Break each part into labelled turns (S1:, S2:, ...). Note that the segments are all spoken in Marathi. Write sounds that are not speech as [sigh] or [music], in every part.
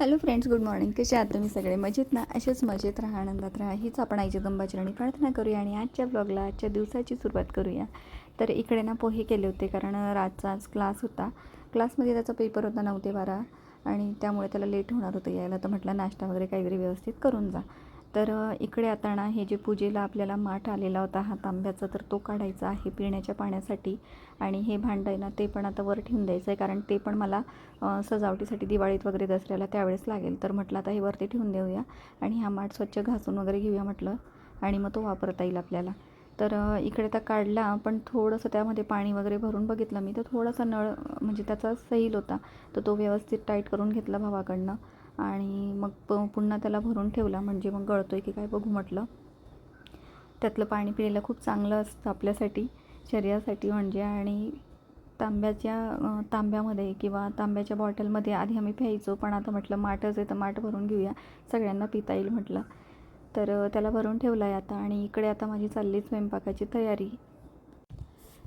S1: हॅलो फ्रेंड्स गुड मॉर्निंग कसे आहात तुम्ही सगळे? मजेत ना? असेच मजेत राहा आनंदात राहा. हीच आपण आईची दंबाचरणी प्रार्थना करूया आणि आजच्या ब्लॉगला आजच्या दिवसाची सुरुवात करूया. तर इकडे ना पोहे केले होते कारण रातचा आज क्लास होता. क्लासमध्ये त्याचा पेपर होता नऊ ते बारा आणि त्यामुळे त्याला लेट होणार होतं यायला. तर म्हटलं नाश्ता वगैरे काहीतरी व्यवस्थित करून जा. तर इकडे आता ना हे जे पूजेला आपल्याला माठ आलेला होता हा तांब्याचा तर तो काढायचा आहे पिण्याच्या पाण्यासाठी. आणि हे भांडं आहे ना ते पण आता वर ठेवून द्यायचं आहे कारण ते पण मला सजावटीसाठी दिवाळीत वगैरे दसऱ्याला त्यावेळेस लागेल. तर म्हटलं आता हे वरती ठेवून देऊया आणि हा माठ स्वच्छ घासून वगैरे घेऊया म्हटलं आणि मग तो वापरता येईल आपल्याला. तर इकडे तर काढला पण थोडंसं त्यामध्ये पाणी वगैरे भरून बघितलं मी तर थोडासा नळ म्हणजे त्याचा सैल होता तर तो व्यवस्थित टाईट करून घेतला भावाकडनं. आणि मग प पुन्हा त्याला भरून ठेवला. म्हणजे मग गळतो आहे की काय बघू म्हटलं. त्यातलं पाणी पिलेलं खूप चांगलं असतं आपल्यासाठी शरीरासाठी म्हणजे. आणि तांब्याच्या तांब्यामध्ये किंवा तांब्याच्या बॉटलमध्ये आधी आम्ही प्यायचो पण आता म्हटलं माठच आहे तर माठ भरून घेऊया. सगळ्यांना पिता येईल म्हटलं. तर त्याला भरून ठेवला आहे आता. आणि इकडे आता माझी चालली स्वयंपाकाची तयारी.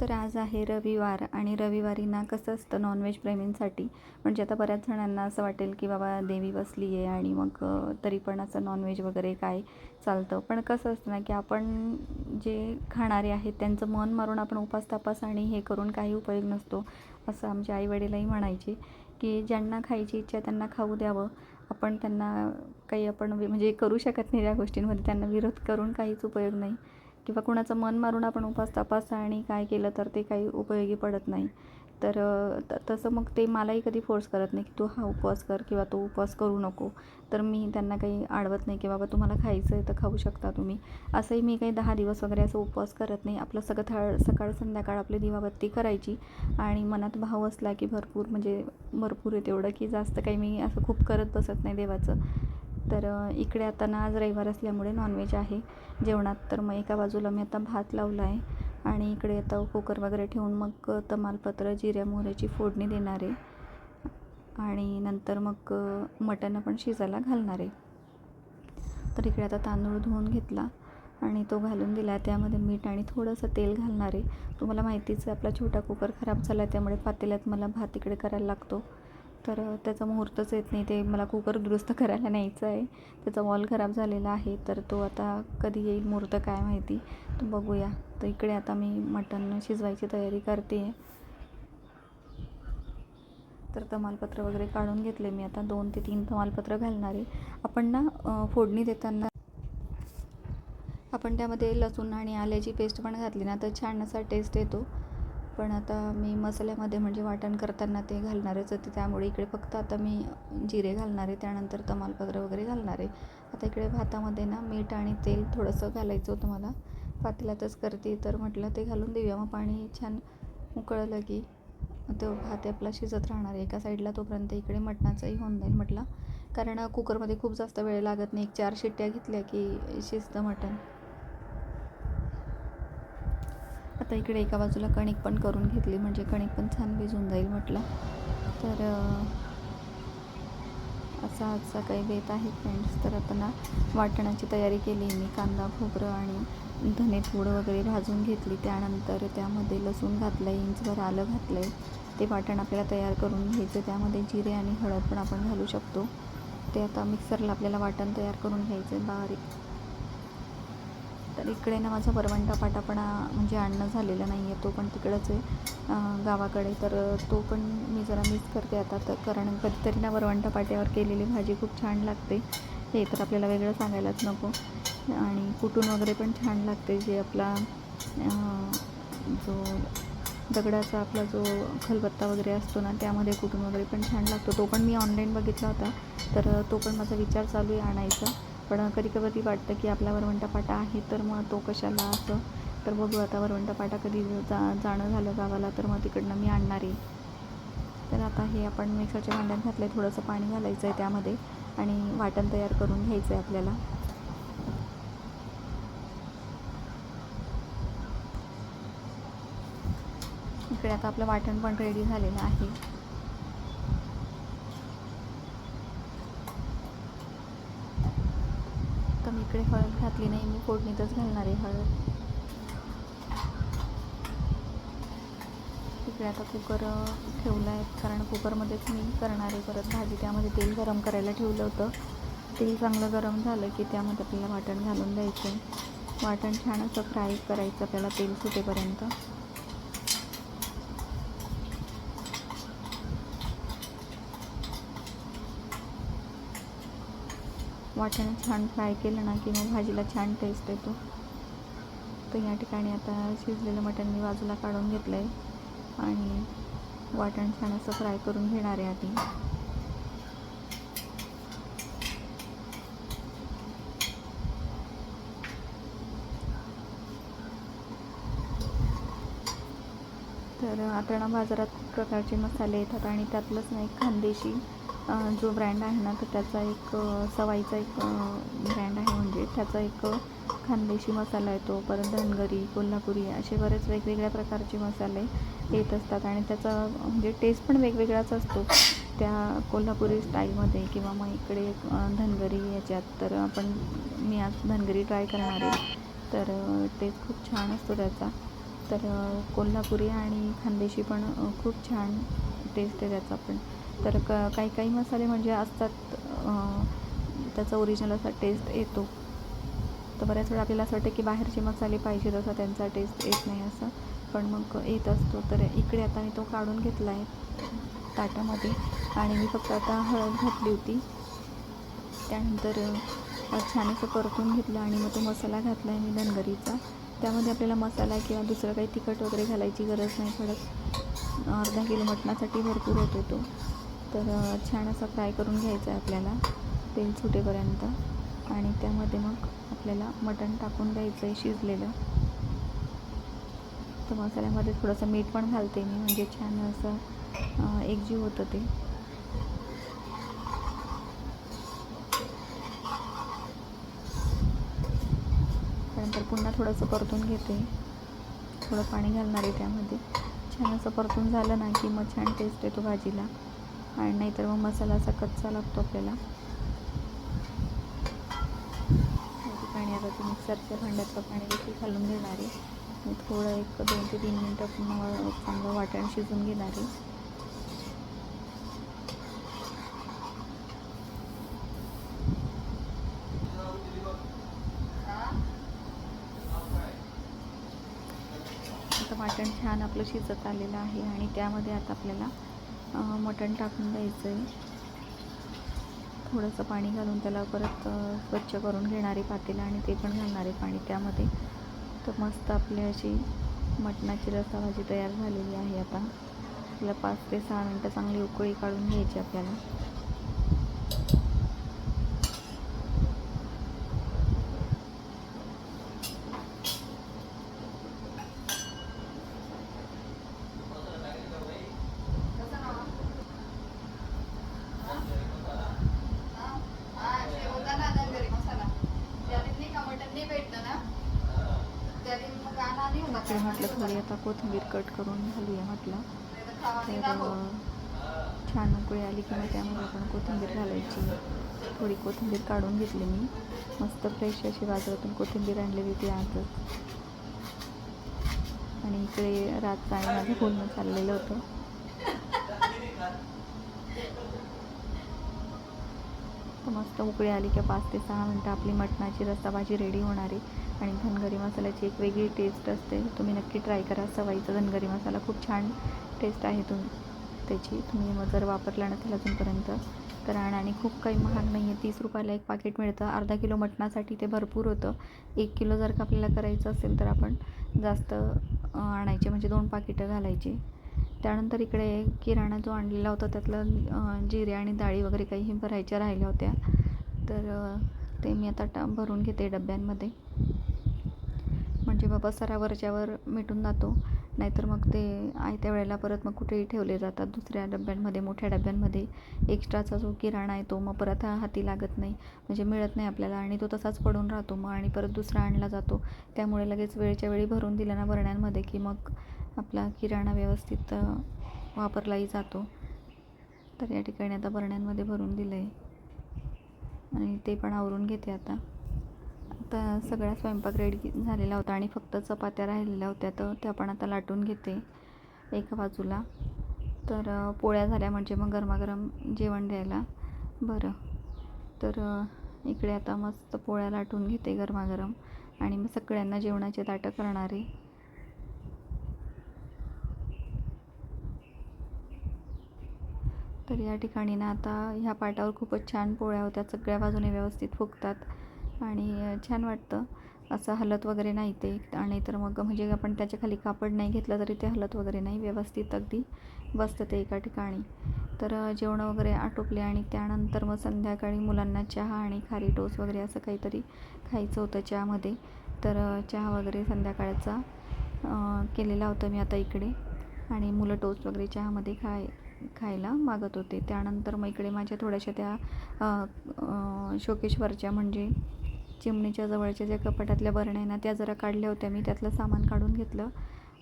S1: तर आज आहे रविवार आणि रविवारी ना कसं असतं नॉनव्हेज प्रेमींसाठी? म्हणजे आता बऱ्याच जणांना असं वाटेल की बाबा देवी बसली आहे आणि मग तरी पण असं नॉनव्हेज वगैरे काय चालतं? पण कसं असतं ना की आपण जे खाणारे आहेत त्यांचं मन मारून आपण उपास तपास आणि हे करून काही उपयोग नसतो असं आमच्या आईवडीलही म्हणायचे की ज्यांना खायची इच्छा त्यांना खाऊ द्यावं. आपण त्यांना काही आपण म्हणजे करू शकत नाही त्या गोष्टींमध्ये त्यांना विरोध करून काहीच उपयोग नाही. किंवा कुणाचं मन मारून आपण उपास तपासा आणि काय केलं तर ते काही उपयोगी पडत नाही. तर त तसं मग ते मलाही कधी फोर्स करत नाही की तू हा उपवास कर किंवा तो उपवास करू नको. तर मी त्यांना काही अडवत नाही की बाबा तुम्हाला खायचं आहे तर खाऊ शकता तुम्ही. असंही मी काही दहा दिवस वगैरे असं उपवास करत नाही. आपलं सगळं थळ सकाळ संध्याकाळ आपली दिवाबत्ती करायची. आणि मनात भाव असला की भरपूर म्हणजे भरपूर आहे तेवढं की जास्त काही मी असं खूप करत बसत नाही देवाचं. तर इकडे आता ना आज रविवार असल्यामुळे नॉनव्हेज आहे. जेवणात तर मग एका बाजूला मी आता भात लावला आहे. आणि इकडे आता कुकर वगैरे ठेवून मग तमालपत्र जिऱ्या मोहऱ्याची फोडणी देणार आहे. आणि नंतर मग मटण पण शिजायला घालणार आहे. तर इकडे आता तांदूळ धुवून घेतला आणि तो घालून दिला. त्यामध्ये मीठ आणि थोडंसं तेल घालणार आहे. तुम्हाला माहितीच आहे आपला छोटा कुकर खराब झाला त्यामुळे पातेल्यात मला भात इकडे करायला लागतो. तर त्याचा मुहूर्तच येत नाही. ते मला कुकर दुरुस्त [laughs] करायला न्यायचं आहे. त्याचा वॉल खराब झालेला आहे. तर तो आता कधी येईल मुहूर्त काय माहिती? तो बघूया. तर इकडे आता मी मटण शिजवायची तयारी करते आहे तर तमालपत्र वगैरे काढून घेतले मी. आता दोन ते तीन तमालपत्र घालणार आहे. आपण ना फोडणी देताना आपण त्यामध्ये लसूण आणि आल्याची पेस्ट पण घातली ना तर छान असा टेस्ट येतो. पण आता मी मसाल्यामध्ये म्हणजे वाटण करताना ते घालणारच होते. त्यामुळे इकडे फक्त आता मी जिरे घालणार आहे. त्यानंतर तमालपत्र वगैरे घालणार आहे. आता इकडे भातामध्ये ना मीठ आणि तेल थोडंसं घालायचं होतं मला. पातेल्यातच करते. तर म्हटलं ते घालून देऊया. मग पाणी छान उकळलं की तो भात आपला शिजत राहणार आहे. एका साईडला तोपर्यंत इकडे मटणाचंही होऊन जाईल म्हटलं. कारण कुकरमध्ये खूप जास्त वेळ लागत नाही. एक चार शिट्ट्या घेतल्या की शिजतं मटण. आता इकडे एका बाजूला कणिक पण करून घेतली म्हणजे कणिक पण छान भिजून जाईल म्हटलं. तर असा आजचा काही बेत आहे फ्रेंड्स तर आता ना वाटणाची तयारी केली मी कांदा खोबरं आणि धने पूड वगैरे भाजून घेतली. त्यानंतर त्यामध्ये लसूण घातलं इंचभर आलं घातलं आहे ते वाटण आपल्याला तयार करून घ्यायचं. त्यामध्ये जिरे आणि हळद पण आपण घालू शकतो. ते आता मिक्सरला आपल्याला वाटण तयार करून घ्यायचं आहे बारीक. तर इकडे ना माझा वरवंटा पाटापणा म्हणजे आणणं झालेलं नाही आहे तो पण तिकडंच आहे गावाकडे. तर तो पण मी जरा मिस करते आता. तर कारण कधीतरी ना वरवंटा पाट्यावर केलेली भाजी खूप छान लागते. हे तर आपल्याला वेगळं सांगायलाच नको. आणि कुटून वगैरे पण छान लागते जे आपला जो दगडाचा आपला जो खलबत्ता वगैरे असतो ना त्यामध्ये कुटून वगैरे पण छान लागतो. तो पण मी ऑनलाईन बघितला होता. तर तो पण माझा विचार चालू आहे आणायचा. पण कधी कधी वाटतं की आपला वरवंटा पाटा आहे तर मग तो कशाला असं? तर बघू आता वरवंटा पाटा कधी जा जाणं झालं गावाला तर मग तिकडनं मी आणणार आहे. तर आता हे आपण मिक्सरच्या भांड्यात घातलं आहे थोडंसं पाणी घालायचं आहे त्यामध्ये आणि वाटण तयार करून घ्यायचं आहे आपल्याला. इकडे आता आपलं वाटण पण रेडी झालेलं आहे तर मी इकडे हळद घातली नाही मी फोडणीतच घालणार आहे हळद. इकडे आता कुकर ठेवला आहे कारण कुकरमध्येच मी करणार आहे परत भाजी. त्यामध्ये तेल गरम करायला ठेवलं होतं. तेल चांगलं गरम झालं की त्यामध्ये आपल्याला वाटण घालून द्यायचं आहे. वाटण छान असं फ्राय करायचं आपल्याला तेल सुटेपर्यंत. वाटण छान फ्राय केलं ना की मग भाजीला छान टेस्ट येतो. तर या ठिकाणी आता शिजलेलं मटण मी बाजूला काढून घेतलं आहे आणि वाटण छान असं फ्राय करून घेणार आहे आधी. तर आता ना बाजारात खूप प्रकारचे मसाले येतात आणि त्यातलंच नाही खानदेशी जो ब्रँड आहे ना तर त्याचा एक सवाईचा एक ब्रँड आहे. म्हणजे त्याचा एक खानदेशी मसाला येतो परत धनगरी कोल्हापुरी असे बरेच वेगवेगळ्या प्रकारचे मसाले येत असतात. आणि त्याचा म्हणजे टेस्ट पण वेगवेगळाच असतो. त्या कोल्हापुरी स्टाईलमध्ये किंवा मग इकडे धनगरी याच्यात तर आपण मी आज धनगरी ट्राय करणार आहे. तर टेस्ट खूप छान असतो त्याचा. तर कोल्हापुरी आणि खानदेशी पण खूप छान टेस्ट आहे त्याचा पण. तर क काही काही मसाले म्हणजे असतात त्याचा ओरिजिनल असा टेस्ट येतो. तर बऱ्याच वेळा आपल्याला असं वाटतं की बाहेरचे मसाले पाहिजे तसा त्यांचा टेस्ट येत नाही असं. पण मग येत असतो. तर इकडे आता मी तो काढून घेतला आहे ताटामध्ये. आणि मी फक्त आता हळद घातली होती. त्यानंतर छान असं परतून घेतलं आणि मग तो मसाला घातला आहे मी धनगरीचा. त्यामध्ये आपल्याला मसाला किंवा दुसरं काही तिखट वगैरे घालायची गरज नाही पडत. अर्धा किलो मटणासाठी भरपूर होतो तो. तर छान असं फ्राय करून घ्यायचं आहे आपल्याला तेल सुटेपर्यंत. आणि त्यामध्ये मग आपल्याला मटण टाकून द्यायचं आहे शिजलेलं. तर मसाल्यामध्ये थोडंसं मीठ पण घालते मी म्हणजे छान असं एकजीव होतं ते. त्यानंतर पुन्हा थोडंसं परतून घेते. थोडं पाणी घालणार आहे त्यामध्ये. छान असं परतून झालं ना की मग छान टेस्ट येतो भाजीला. आणि नाहीतर मग मसाला असा कच्चा लागतो आपल्याला. या ठिकाणी आता ती मिक्सरच्या भांड्यातलं पाणी देखील घालून घेणार आहे. मी थोडं एक दोन ते तीन मिनटं चांगलं वाटण शिजून घेणार आहे. आता वाटण छान आपलं शिजत आलेलं आहे आणि त्यामध्ये आता आपल्याला मटण टाकून द्यायचं आहे थोडंसं पाणी घालून त्याला परत स्वच्छ करून घेणारे पातेलं आणि ते पण घालणारे पाणी त्यामध्ये. तर मस्त आपली अशी मटणाची रसाभाजी तयार झालेली आहे आता. आपल्याला पाच ते सहा मिनटं चांगली उकळी काढून घ्यायची आपल्याला. थोडी आता कोथिंबीर कट करून घालूया म्हटलं. तर छान उकळी आली की मग त्यामध्ये आपण कोथिंबीर घालायची. थोडी कोथिंबीर काढून घेतली मी. मस्त फ्रेश अशी बाजारातून कोथिंबीर आणलेली ती आजच. आणि इकडे रात आणि माझं बोलणं चाललेलं होतं. मस्त उकळी आली की पाच ते सहा मिनटं आपली मटणाची रस्सा भाजी रेडी होणार आहे. आणि धनगरी मसाल्याची एक वेगळी टेस्ट असते. तुम्ही नक्की ट्राय करा. सवाईचा धनगरी मसाला खूप छान टेस्ट आहे तुम त्याची. तुम्ही मग जर वापरला नसेल अजूनपर्यंत तर आण आणि खूप काही महाग नाही आहे तीस रुपयाला एक पाकिट मिळतं. अर्धा किलो मटणासाठी ते भरपूर होतं. एक किलो जर का आपल्याला करायचं असेल तर आपण जास्त आणायचे. म्हणजे दोन पाकिटं घालायची. त्यानंतर इकडे किराणा जो आणलेला होता त्यातलं जिरे आणि डाळी वगैरे काही भरायच्या राहिल्या होत्या. तर ते मी आता टा भरून घेते डब्यांमध्ये. म्हणजे बाबा सरावरच्यावर मिटून जातो नाहीतर मग ते आयत्या वेळेला परत मग कुठेही ठेवले जातात. दुसऱ्या डब्यांमध्ये मोठ्या डब्यांमध्ये एक्स्ट्राचा जो किराणा आहे तो मग परत हाती लागत नाही. म्हणजे मिळत नाही आपल्याला आणि तो तसाच पडून राहतो मग आणि परत दुसरा आणला जातो. त्यामुळे लगेच वेळच्या वेळी भरून दिला ना बरण्यांमध्ये की मग आपला किराणा व्यवस्थित वापरलाही जातो. तर या ठिकाणी आता बरण्यांमध्ये भरून दिलं आहे आणि ते पण आवरून घेते आता. आता सगळा स्वयंपाक रेडी झालेला होता आणि फक्त चपात्या राहिलेल्या होत्या तर त्या पण आता लाटून घेते एका बाजूला. तर पोळ्या झाल्या म्हणजे मग गरमागरम जेवण द्यायला. बरं. तर इकडे आता मस्त पोळ्या लाटून घेते गरमागरम आणि मग सगळ्यांना जेवणाचे ताटं करणारे तर या ठिकाणी ना आता ह्या पाटावर खूपच छान पोळ्या होत्या सगळ्या बाजूने व्यवस्थित फुगतात. आणि छान वाटतं. असं हलत वगैरे नाही ते. आणि तर मग म्हणजे आपण त्याच्याखाली कापड नाही घेतलं तरी ते हलत वगैरे नाही. व्यवस्थित अगदी बसतं ते एका ठिकाणी. तर जेवणं वगैरे आटोपले आणि त्यानंतर मग संध्याकाळी मुलांना चहा आणि खारी टोस वगैरे असं काहीतरी खायचं होतं चहामध्ये. तर चहा वगैरे संध्याकाळचा केलेला होता मी आता इकडे. आणि मुलं टोस्ट वगैरे चहामध्ये खाय खायला मागत होते. त्यानंतर मग इकडे माझ्या थोड्याशा त्या शोकेश्वरच्या शोकेशवरच्या म्हणजे चिमणीच्या जवळच्या ज्या कपाटातल्या बरण्या आहे ना त्या जरा काढल्या होत्या मी. त्यातलं सामान काढून घेतलं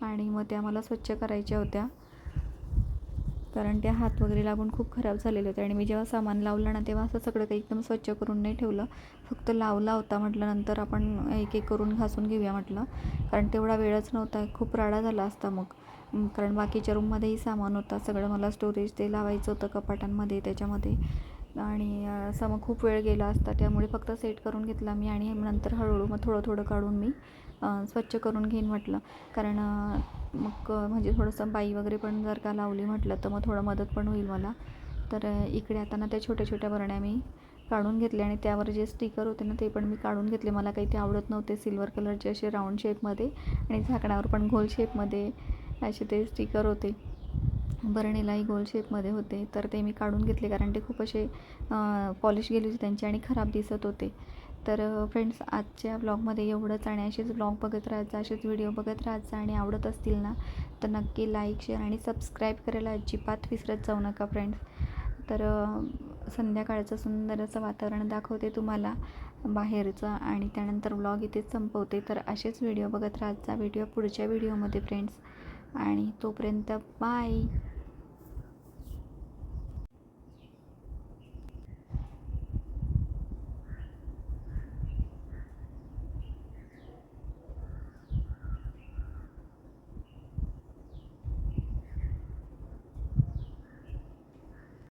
S1: आणि मग त्या मला स्वच्छ करायच्या होत्या. कारण त्या हात वगैरे लागून खूप खराब झालेले होते आणि मी जेव्हा सामान लावलं ना तेव्हा असं सगळं काही एकदम स्वच्छ करून नाही ठेवलं. फक्त लावला होता म्हटलं नंतर आपण एक एक करून घासून घेऊया म्हटलं. कारण तेवढा वेळच नव्हता. खूप राडा झाला असता मग. कारण बाकीच्या रूममध्येही सामान होता. सगळं मला स्टोरेज ते लावायचं होतं कपाटांमध्ये त्याच्यामध्ये. आणि असं मग खूप वेळ गेला असता. त्यामुळे फक्त सेट करून घेतला मी आणि नंतर हळूहळू मग थोडं थोडं काढून मी स्वच्छ करून घेईन म्हटलं. कारण मग म्हणजे थोडंसं बाई वगैरे पण जर का लावली म्हटलं तर मग थोडं मदत पण होईल मला. तर इकडे आता ना त्या छोट्या छोट्या बरण्या मी काढून घेतले आणि त्यावर जे स्टिकर होते ना ते पण मी काढून घेतले. मला काही ते आवडत नव्हते सिल्वर कलरचे असे राऊंड शेपमध्ये आणि झाकणावर पण गोल शेपमध्ये असे ते स्टिकर होते. बरणीलाही गोल शेपमध्ये होते. तर ते मी काढून घेतले कारण ते खूप असे पॉलिश गेली होती त्यांची आणि खराब दिसत होते. तर फ्रेंड्स आजच्या ब्लॉगमध्ये एवढंच आणि असेच ब्लॉग बघत राहायचा असेच व्हिडिओ बघत राहायचा आणि आवडत असतील ना तर नक्की लाईक शेअर आणि सबस्क्राईब करायला अजिबात विसरत जाऊ नका फ्रेंड्स तर संध्याकाळचं सुंदर असं वातावरण दाखवते तुम्हाला बाहेरचं आणि त्यानंतर ब्लॉग इथेच संपवते. तर असेच व्हिडिओ बघत राहायचा व्हिडिओ पुढच्या व्हिडिओमध्ये फ्रेंड्स आणि तोपर्यंत बाय